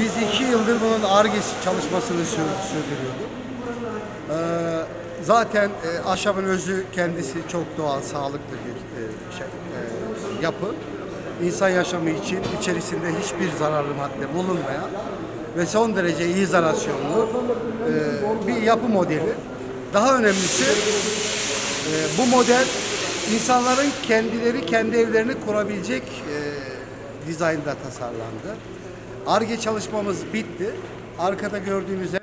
Biz iki yıldır bunun ARGE çalışmasını sür- sürdürüyorduk. Ee, zaten e, ahşabın özü kendisi çok doğal, sağlıklı bir e, şey, e, yapı. İnsan yaşamı için içerisinde hiçbir zararlı madde bulunmayan ve son derece izolasyonlu e, bir yapı modeli. Daha önemlisi bu model insanların kendileri kendi evlerini kurabilecek dizaynda tasarlandı. ARGE çalışmamız bitti. Arkada gördüğünüz ev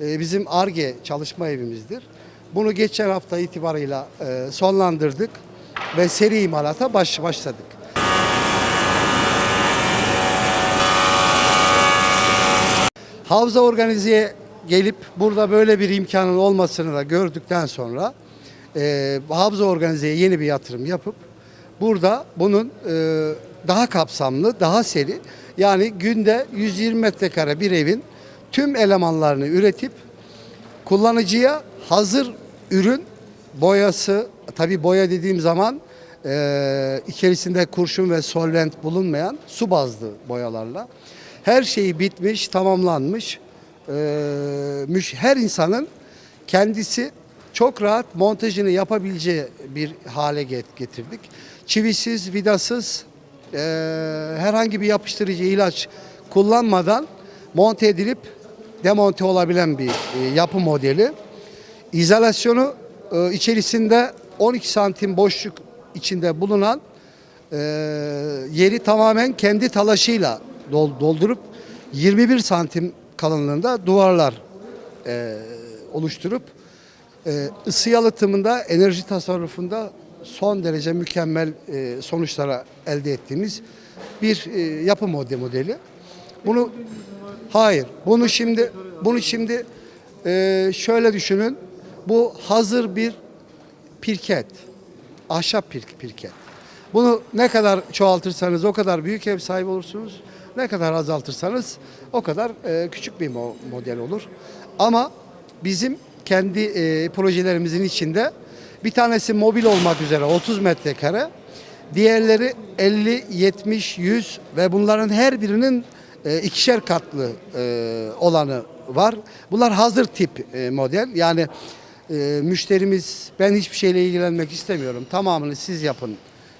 e, bizim ARGE çalışma evimizdir. Bunu geçen hafta itibarıyla e, sonlandırdık ve seri imalata baş, başladık. Havza organizeye gelip burada böyle bir imkanın olmasını da gördükten sonra e, Havza organizeye yeni bir yatırım yapıp burada bunun e, daha kapsamlı, daha seri yani günde 120 metrekare bir evin tüm elemanlarını üretip kullanıcıya hazır ürün boyası tabi boya dediğim zaman e, içerisinde kurşun ve solvent bulunmayan su bazlı boyalarla her şeyi bitmiş tamamlanmış e, her insanın kendisi çok rahat montajını yapabileceği bir hale get- getirdik. Çivisiz, vidasız, e, herhangi bir yapıştırıcı ilaç kullanmadan monte edilip demonte olabilen bir e, yapı modeli. İzolasyonu e, içerisinde 12 santim boşluk içinde bulunan e, yeri tamamen kendi talaşıyla dol- doldurup 21 santim kalınlığında duvarlar e, oluşturup e, ısı yalıtımında, enerji tasarrufunda son derece mükemmel e, sonuçlara elde ettiğimiz bir e, yapı mode- modeli. Bunu hayır, bunu şimdi bunu şimdi e, şöyle düşünün. Bu hazır bir pirket. Ahşap pir- pirket. Bunu ne kadar çoğaltırsanız o kadar büyük ev sahibi olursunuz. Ne kadar azaltırsanız o kadar küçük bir mo- model olur. Ama bizim kendi e, projelerimizin içinde bir tanesi mobil olmak üzere 30 metrekare, diğerleri 50, 70, 100 ve bunların her birinin e, ikişer katlı e, olanı var. Bunlar hazır tip e, model. Yani müşterimiz ben hiçbir şeyle ilgilenmek istemiyorum. Tamamını siz yapın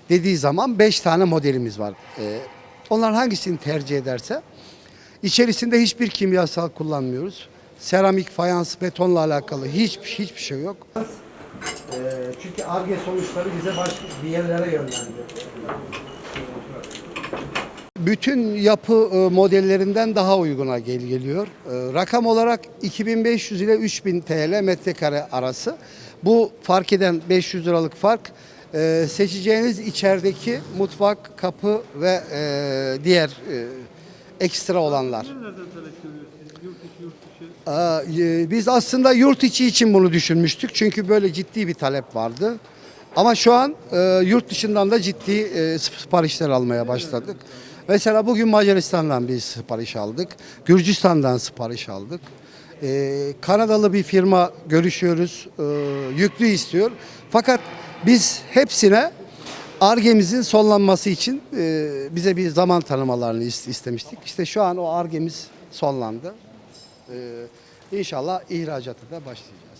dediği zaman 5 tane modelimiz var. Onlar hangisini tercih ederse içerisinde hiçbir kimyasal kullanmıyoruz. Seramik, fayans, betonla alakalı hiçbir hiçbir şey yok. Çünkü ARGE sonuçları bize başka bir yerlere yönlendiriyor. Bütün yapı e, modellerinden daha uyguna gel geliyor. E, Rakam olarak 2500 ile 3000 TL metrekare arası. Bu fark eden 500 liralık fark e, seçeceğiniz içerideki mutfak, kapı ve e, diğer e, ekstra olanlar. Nereden talep görüyorsunuz? E, Biz aslında yurt içi için bunu düşünmüştük. Çünkü böyle ciddi bir talep vardı. Ama şu an e, yurt dışından da ciddi e, siparişler almaya başladık. Mesela bugün Macaristan'dan bir sipariş aldık. Gürcistan'dan sipariş aldık. Kanadalı bir firma görüşüyoruz. Yüklü istiyor. Fakat biz hepsine Argemizin sonlanması için bize bir zaman tanımalarını is- istemiştik. İşte şu an o Argemiz sonlandı. Ee, inşallah ihracatı da başlayacak.